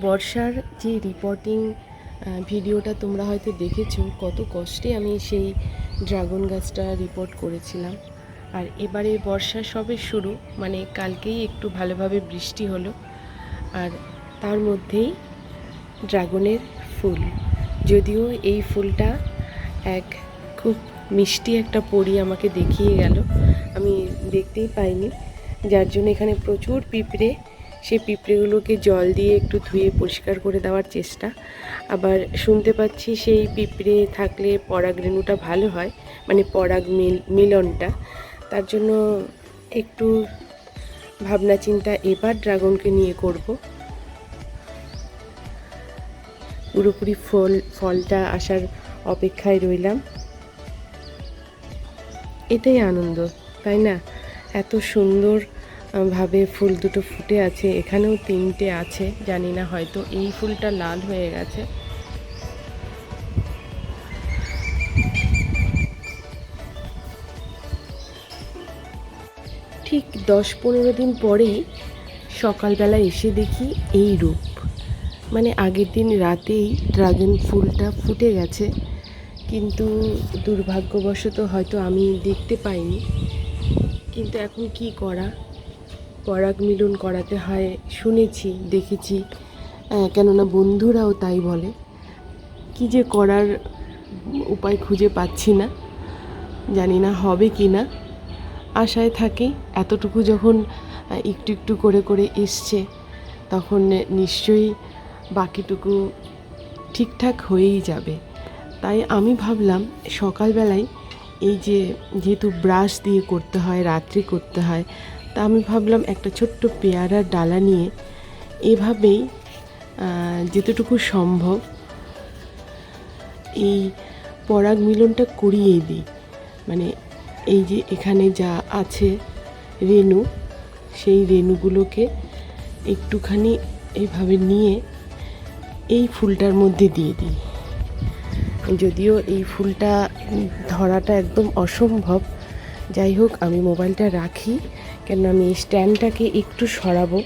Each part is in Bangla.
বর্ষার যে রিপোর্টিং ভিডিওটা তোমরা হয়তো দেখেছ, কত কষ্টে আমি সেই ড্রাগন গাছটা রিপোর্ট করেছিলাম। আর এবারে বর্ষা সবে শুরু মানে কালকেই একটু ভালোভাবে বৃষ্টি হলো। আর তার মধ্যেই ড্রাগনের ফুল। যদিও এই ফুলটা এক খুব মিষ্টি একটা পরি আমাকে দেখিয়ে গেল। আমি দেখতেই পাইনি। যার জন্য এখানে প্রচুর পিঁপড়ে সেই পিঁপড়েগুলোকে জল দিয়ে একটু ধুয়ে পরিষ্কার করে দেওয়ার চেষ্টা। আবার শুনতে পাচ্ছি সেই পিঁপড়ে থাকলে পরাগ রেণুটা ভালো হয় মানে পরাগ মিল, মিলনটা। তার জন্য একটু ভাবনা চিন্তা এবার ড্রাগনকে নিয়ে করব। পুরোপুরি ফল, ফলটা আসার অপেক্ষায় রইলাম। এটাই আনন্দ, তাই না? এত সুন্দর ভাবে ফুল দুটো ফুটে আছে, এখানেও তিনটে আছে, জানি না হয়তো এই ফুলটা লাল হয়ে গেছে। ঠিক দশ পনেরো দিন পরেই সকালবেলা এসে দেখি এই রূপ। মানে আগের দিন রাতেই ড্রাগন ফুলটা ফুটে গেছে, কিন্তু দুর্ভাগ্যবশত হয়তো আমি দেখতে পাইনি। কিন্তু এখন কি করা? পরাগ মিলন করাতে হয়, শুনেছি, দেখেছি। কেননা বন্ধুরাও তাই বলে। কি যে করার উপায় খুঁজে পাচ্ছি না। জানি না হবে কি না। আশায় থাকি এতটুকু যখন একটু একটু করে করে এসছে, তখন নিশ্চয়ই বাকিটুকু ঠিকঠাক হয়েই যাবে। তাই আমি ভাবলাম, সকালবেলায় এই যে যেহেতু ব্রাশ দিয়ে করতে হয়, রাত্রি করতে হয় তা আমি ভাবলাম একটা ছোট্ট পেয়ারার ডালা নিয়ে এভাবেই যেতটুকু সম্ভব এই পরাগ মিলনটা করিয়ে দিই। মানে এই যে এখানে যা আছে রেণু, সেই রেণুগুলোকে একটুখানি এইভাবে নিয়ে এই ফুলটার মধ্যে দিয়ে দিই। যদিও এই ফুলটা ধরাটা একদম অসম্ভব যাই হোক আমি মোবাইলটা রাখি কেন আমি স্ট্যান্ডটাকে একটু সরাবো।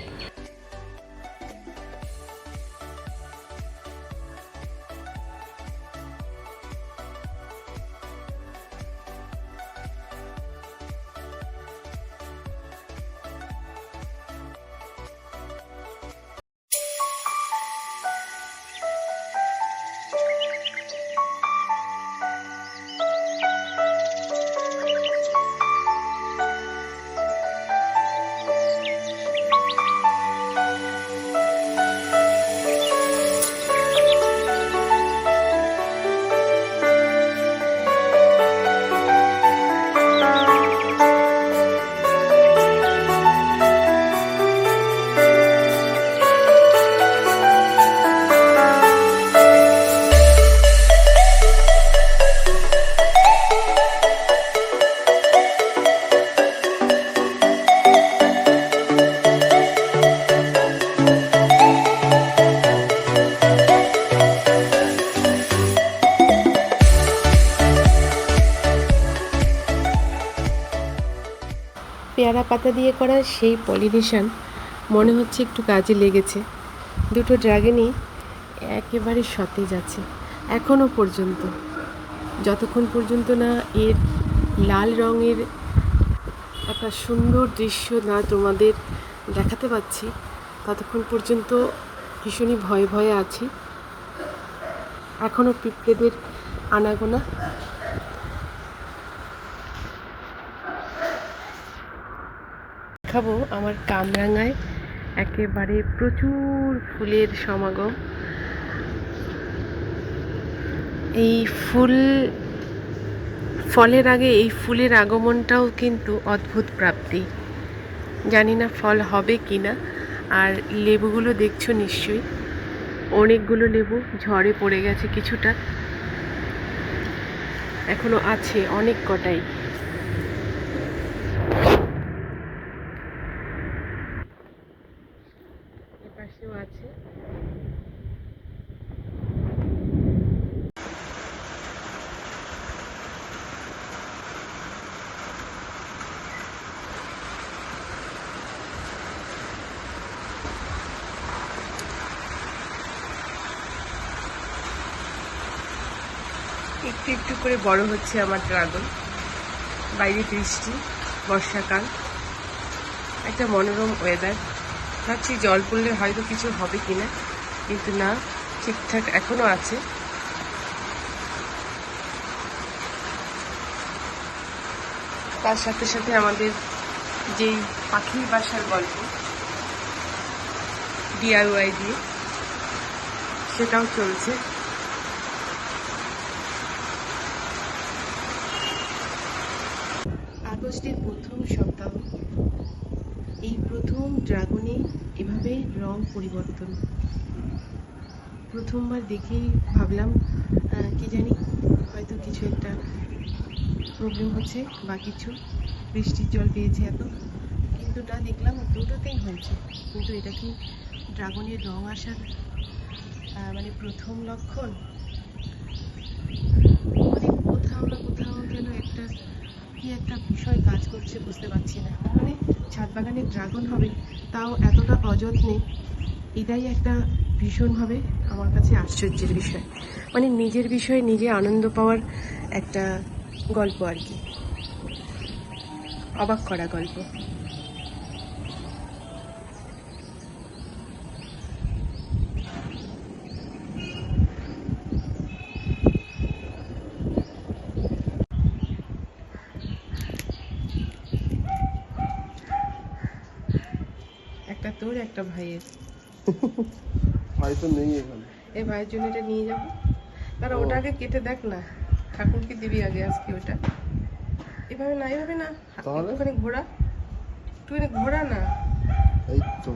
পেয়ারা পাতা দিয়ে করা সেই পলিনেশন মনে হচ্ছে একটু কাজে লেগেছে। দুটো ড্রাগনই একেবারে সতেজ আছে এখনও পর্যন্ত। যতক্ষণ পর্যন্ত না এর লাল রঙের একটা সুন্দর দৃশ্য না তোমাদের দেখাতে পাচ্ছি, ততক্ষণ পর্যন্ত ভীষণই ভয়ে ভয়ে আছি। এখনও পিঁপড়েদের আনাগোনা দেখাবো আমার কামরাঙায়। একেবারে প্রচুর ফুলের সমাগম। এই ফুল, ফলের আগে এই ফুলের আগমনটাও কিন্তু অদ্ভুত প্রাপ্তি। জানি না ফল হবে কি না আর লেবুগুলো দেখছ নিশ্চয়ই। অনেকগুলো লেবু ঝড়ে পড়ে গেছে কিছুটা। এখনও আছে অনেক কটাই। পাশেও আছে। একটু একটু করে বড় হচ্ছে আমার ড্রাগন বাইরে বৃষ্টি, বর্ষাকাল। একটা মনোরম ওয়েদার ভাবছি জল পড়লে হয়তো কিছু হবে কিনা, কিন্তু না, ঠিকঠাক এখনও আছে। তার সাথে সাথে আমাদের যেই পাখির বাসার গল্প ডিআরওয়াই দিয়ে, সেটাও চলছে আগস্টের প্রথম সপ্তাহ এই প্রথম ড্রাগনে এভাবে রং পরিবর্তন। প্রথমবার দেখেই ভাবলাম কি জানি, হয়তো কিছু একটা প্রবলেম হচ্ছে, বা কিছু। বৃষ্টির জল পেয়েছে এত। কিন্তু না দেখলাম, দুটোতেই হয়েছে। কিন্তু এটা কি ড্রাগনের রং আসার মানে প্রথম লক্ষণ? মানে কোথাও না কোথাও যেন একটা কি একটা বিষয় কাজ করছে বুঝতে পারছি না। মানে ছাদ বাগানে ড্রাগন হবে, তাও এতটা অযত্নে, এটাই একটা ভীষণভাবে আমার কাছে আশ্চর্যের বিষয়। মানে নিজের বিষয়ে নিজে আনন্দ পাওয়ার একটা গল্প আর কি। অবাক করা গল্প একটা তোর একটা ভাইয়ের ভাই তো নেই এখানে এই ভাইয়ের জন্য এটা নিয়ে যাব তারা। ওটা আগে কেটে দেখ না ঠাকুরকে দিবি আগে আজকে ওটা এভাবে না এভাবে না তাহলে? একটুখানি ঘোরা একটুখানি ঘোরা না এই তো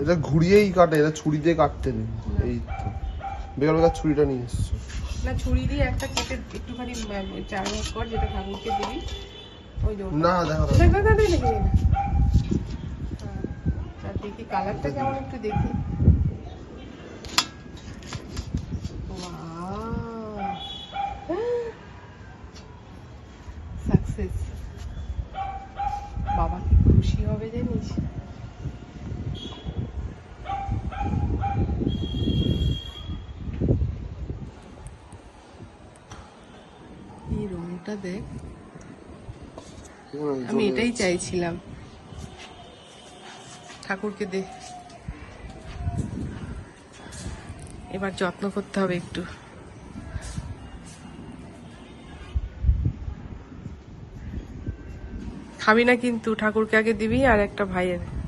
এটা ঘুরিয়েই কাটে এটা ছুরি দিয়ে কাটতে নেই এই তো বেকার বেকার ছুরিটা নিয়ে এসছো না ছুরি দিয়ে একটা কেটে একটুখানি চার ভাগ কর যেটা ঠাকুরকে দিবি ওই। না দেখো দেখ, দেখ, দেখ, দেখ, দেখ, দেখ। হ্যাঁ, আর দেখি কালারটা কেমন একটু দেখি। সাকসেস বাবা কি খুশি হবে জানিস? এই রংটা দেখ। আমি এটাই চাইছিলাম। ঠাকুরকে দে। এবার যত্ন করতে হবে একটু। খাবি না কিন্তু, ঠাকুরকে আগে দিবি আর একটা ভাইয়ের।